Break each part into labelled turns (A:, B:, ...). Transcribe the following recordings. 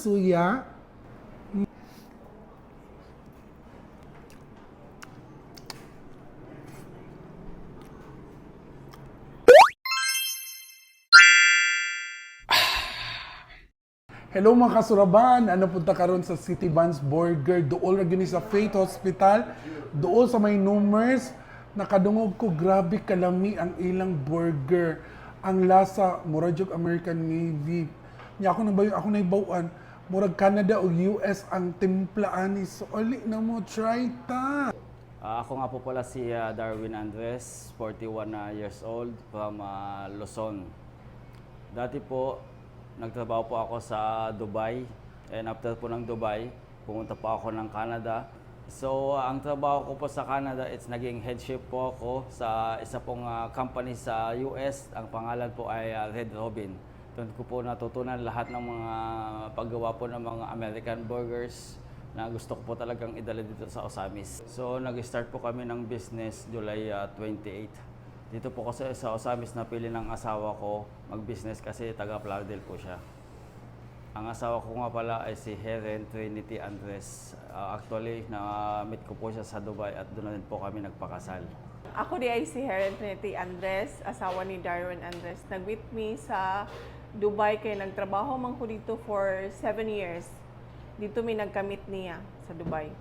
A: suya? Hello mga kasuraban, ano punta karon sa City Vans Burger, dool ra sa Faith Hospital, dool sa may numbers, nakadungog ko grabe kalami ang ilang burger. Ang lasa mura American Navy. Nya ako nang bayo, ako nay bawaan, murag Canada o US ang timpla ani. So ali na mo try ta.
B: Ah, ako nga po pala si ah, Darwin Andres, 41 na years old from ah, Luzon. Dati po, nagtrabaho po ako sa Dubai. And after po ng Dubai, pumunta po ako ng Canada. So, ah, ang trabaho ko po sa Canada, it's naging head chef po ako sa isa pong ah, company sa US. Ang pangalan po ay ah, Red Robin. Doon ko po natutunan lahat ng mga paggawa po ng mga American burgers, na gusto ko po talagang idala dito sa Osamis. So, nag-start po kami ng business July ah, 28. Dito po kasi sa Osamis napili ng asawa ko mag-business kasi taga Plaridel po siya. Ang asawa ko nga pala ay si Helen Trinity Andres. Ah, actually, na-meet ko po siya sa Dubai at doon din po kami nagpakasal.
C: Ako di ay si Helen Trinity Andres, asawa ni Darwin Andres. Nag-meet me sa Dubai kay nagtrabaho man ko dito for seven years. Dito mi nagkamit niya sa Dubai.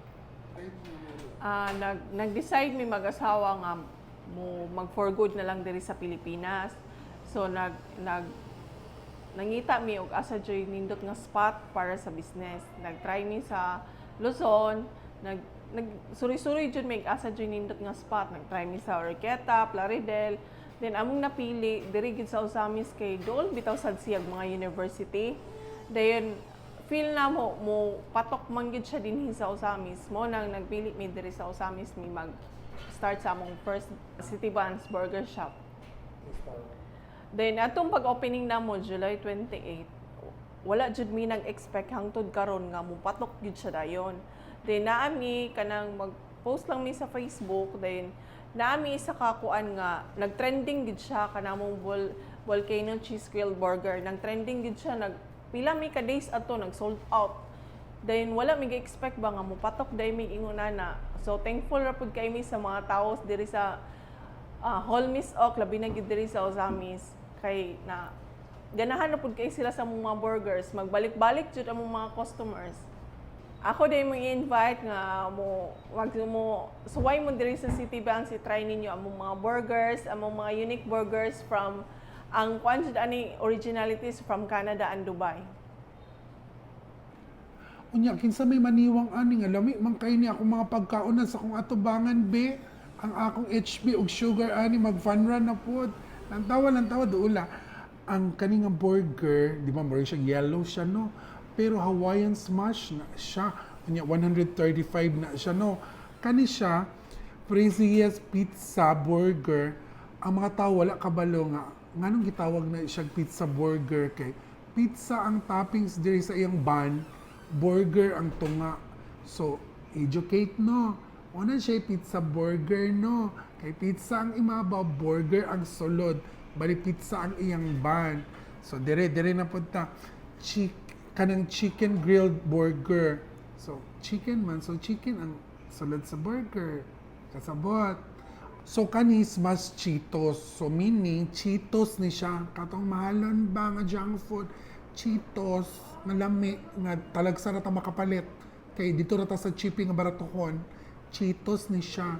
C: Ah, nag nag-decide mi mag-asawa nga mo mag for good na lang diri sa Pilipinas. So nag nag nangita mi og asa joy nindot nga spot para sa business. Nag-try mi sa Luzon, nag nag suri-suri jud mi asa joy nindot nga spot. Nag-try mi sa Orqueta, Plaridel. Then among napili diri gid sa Osamis kay dool bitaw sad siyag mga university. Dayon feel na mo mo patok man gid siya dinhi sa Osamis. Mo nang nagpili mi diri sa Osamis mi mag start sa among first City Vans Burger Shop. Then atong pag-opening namo July 28, wala jud mi nag-expect hangtod karon nga mupatok jud siya dayon. Then naami kanang mag-post lang mi sa Facebook then naami sa kakuan nga nag-trending gid siya kanamong vol- volcano cheese grilled burger. Nag-trending gid siya nag pila mi ka days ato nag sold out. Then wala mi expect ba nga mupatok dai mi ingunana. So thankful ra pud kay mi sa mga tawo diri sa ah Holmis Oak labi na gid diri sa Osamis kay na ganahan na pud kay sila sa mga burgers magbalik-balik jud ang mga customers ako day mo invite nga mo wag mo suway mo diri sa City Bank si try ninyo ang mga burgers ang mga unique burgers from ang kwan ani originalities from Canada and Dubai
A: Unya, kinsa may maniwang ani nga lami man kay ni ako mga pagkaon sa akong atubangan be. Ang akong HB ug sugar ani mag fun run na pod. Lantawa lantawa duula. Ang kaning nga burger, di ba mura siya yellow siya no. Pero Hawaiian smash na siya. Unya 135 na siya no. Kani siya Frazia's Pizza Burger. Ang mga tao wala kabalo nga nganong gitawag na siya pizza burger kay pizza ang toppings diri sa iyang bun burger ang tunga. So, educate no. Una siya pizza burger no. Kay pizza ang imabaw, burger ang sulod. Bali pizza ang iyang bun. So, dire dire na punta. Chick, kanang chicken grilled burger. So, chicken man. So, chicken ang sulod sa burger. Kasabot. So, kanis mas Cheetos. So, meaning, Cheetos ni siya. Katong mahalon ba nga junk food? Cheetos nga lami nga talagsa na makapalit kay dito na ta sa chippy nga baratuhon Cheetos ni siya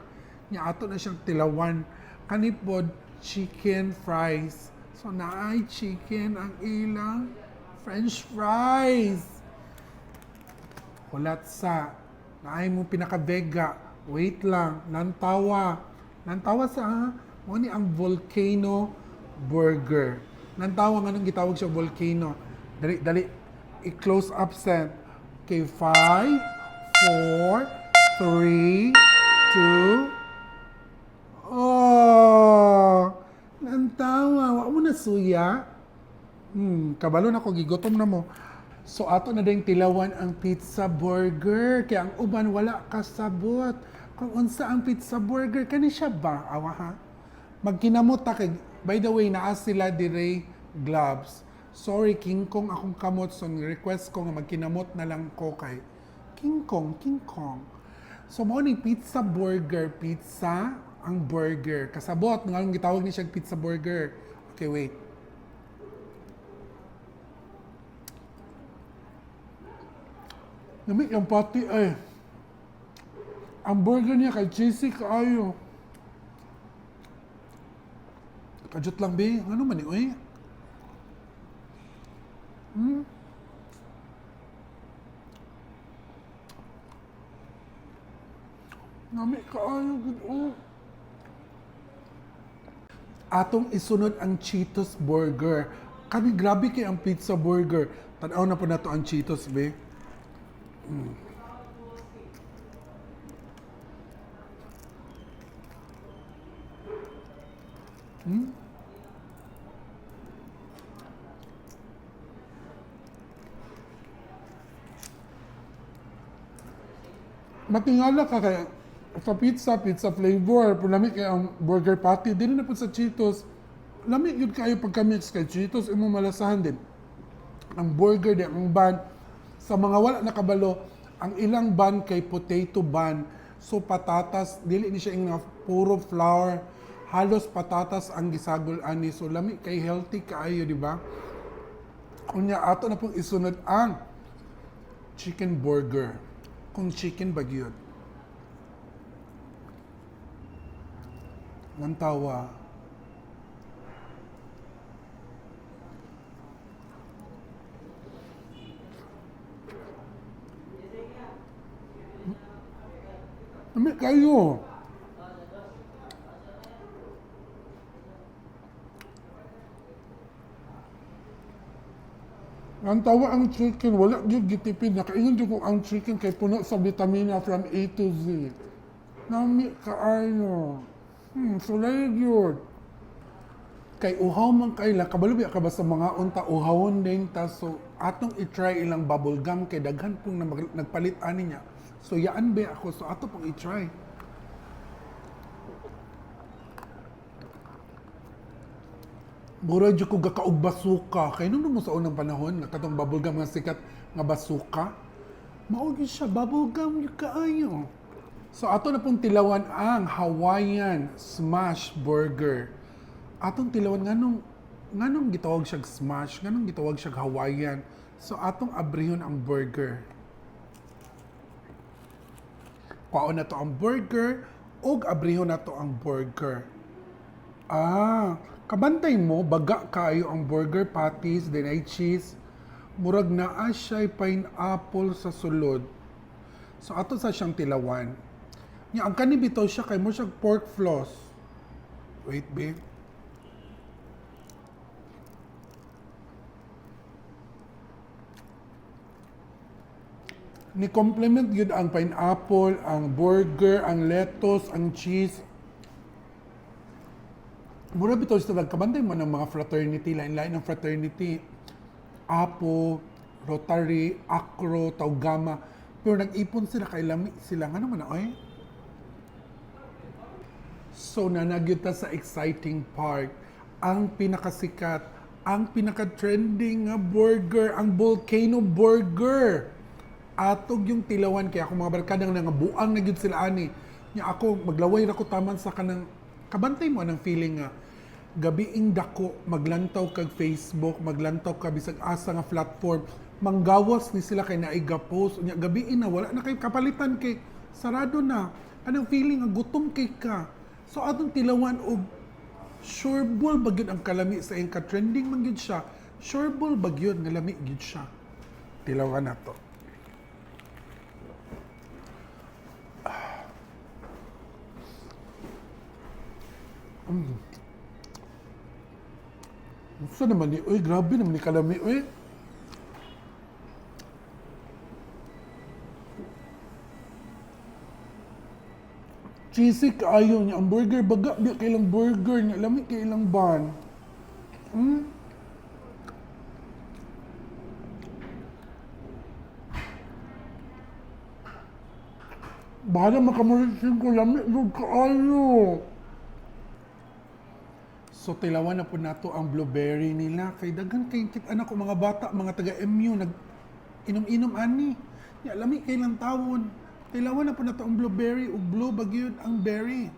A: nya ato na siyang tilawan kanipod chicken fries so naay chicken ang ilang french fries. Hulat sa naay mo pinaka vega wait lang nantawa. Nantawa sa ha mo ni ang volcano burger. Nantawa nga nung gitawag siya volcano. Dali dali i-close up set. Okay 5 4 3 2 Oh, nantawa. Wa mo na suya. Hmm, kabalo na ko gigutom na mo. So ato na ding tilawan ang pizza burger kay ang uban wala kasabot. Kung unsa ang pizza burger kani siya ba? Awa ha. Magkinamot ta kay by the way naa sila dire gloves. Sorry, King Kong akong kamot. So, request ko nga magkinamot na lang ko kay King Kong, King Kong. So, mo ni pizza burger. Pizza ang burger. Kasabot, nga gitawag ni siya pizza burger. Okay, wait. Lamig yung pati eh. Ang burger niya kay cheesy kaayo. Kajut lang, be. Ano man eh? Hmm? Nami kaayo, gud oh. Atong isunod ang Cheetos Burger. Kani grabe kay ang pizza burger. Tanaw na po na to ang Cheetos, be. Matingala ka kay sa pizza, pizza flavor, lamig kay ang burger patty, din na po sa Cheetos. Lamig yun kayo pagka-mix kay Cheetos, imo malasahan din. Ang burger din, ang bun, sa mga wala nakabalo, ang ilang bun kay potato bun. So patatas, dili ni siya nga puro flour, halos patatas ang gisagol ani. So lamig kay healthy kaayo, di ba? Kunya ato na pong isunod ang chicken burger. Kung chicken bagyod. Nantawa. Ami kayo. Ang tawa ang chicken, wala gyud gitipid. Nakaingon gyud ko ang chicken kay puno sa vitamina from A to Z. Nami kaayo. Hmm, sulay gyud. Kay uhaw man kay la kabalo biya ka ba sa mga unta uhawon din ta so atong i-try ilang bubble gum kay daghan pong na nagpalit ani niya. So yaan be ako so ato pong i-try. Mura jud ko gakaog basuka. Kay nung mo sa unang panahon, nga katong bubblegum nga sikat nga basuka. Gyud siya bubblegum yung kaayo. So ato na pong tilawan ang Hawaiian Smash Burger. Atong tilawan nganong nganong gitawag siya smash, nganong gitawag siya Hawaiian. So atong abrihon ang burger. Kwaon na to ang burger, ug abrihon na to ang burger. Ah, kabantay mo, baga kayo ang burger patties, then ay cheese. Murag naa siya'y pineapple sa sulod. So ato sa siyang tilawan. Nya ang kani bitaw siya kay mo siya pork floss. Wait, babe. Ni complement yun ang pineapple, ang burger, ang lettuce, ang cheese, Mura bitaw sila nagkabantay mo ng mga fraternity, lain-lain ng fraternity. Apo, Rotary, Acro, Taugama. Pero nag-ipon sila kay lami sila. Nga naman na, oy? So, nanagyot ta sa exciting part. Ang pinakasikat, ang pinaka-trending nga burger, ang Volcano Burger. Atog yung tilawan kaya ako mga barkadang nga buang na sila ani. Nya ako maglaway ra ko taman sa kanang kabantay mo ng feeling nga gabiing dako maglantaw kag Facebook, maglantaw ka bisag asa nga platform, manggawas ni sila kay naiga post nya gabiin na wala na kay kapalitan kay sarado na. Anong feeling nga gutom kay ka. So atong tilawan og sure ball ba gyud ang kalami sa iyang ka-trending man gyud siya. Sure ball ba gyud nga lami gyud siya. Tilawan na to. Gusto naman ni, uy, grabe naman ni kalami, uy. Cheesy kaayo niya. Ang burger, baga, di kailang burger niya. Lamig kailang bun. Hmm? Bahala makamurisin ko, lamig doon kaayo. So So tilawan na po nato ang blueberry nila. Kay daghan kay kit anak ko mga bata, mga taga MU nag inom-inom ani. Ya lami kay lang tawon. Tilawan na po nato ang blueberry ug blue bagyod ang berry.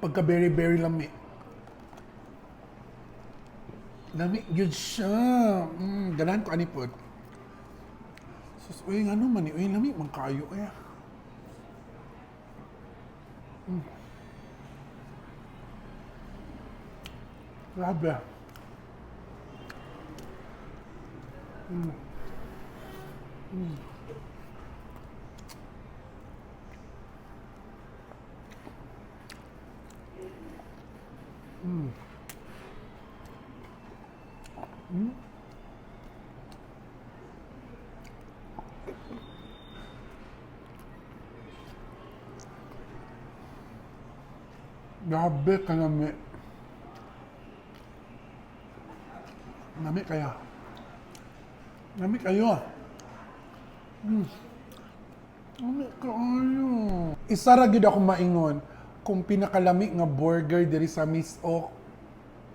A: Pagka berry berry lami. Lami gyud siya. Mm, ganahan ko ani pod. Sus, uy, ano man ni, uy, lami man kayo eh. Grabe. Mm. Mm. Mm. Mm. Grabe ka nami. Nami kaya. Nami kayo. Hmm. Nami kayo. Isa ra gid ako maingon kung pinakalami nga burger diri sa Miss Oak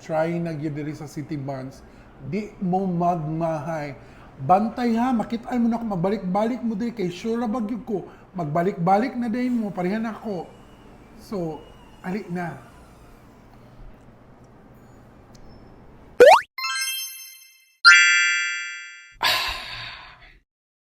A: try na gyud diri sa City Buns di mo magmahay bantay ha makita mo na ako magbalik-balik mo diri kay sure ra ba gyud ko magbalik-balik na din mo pareha na ako so ali na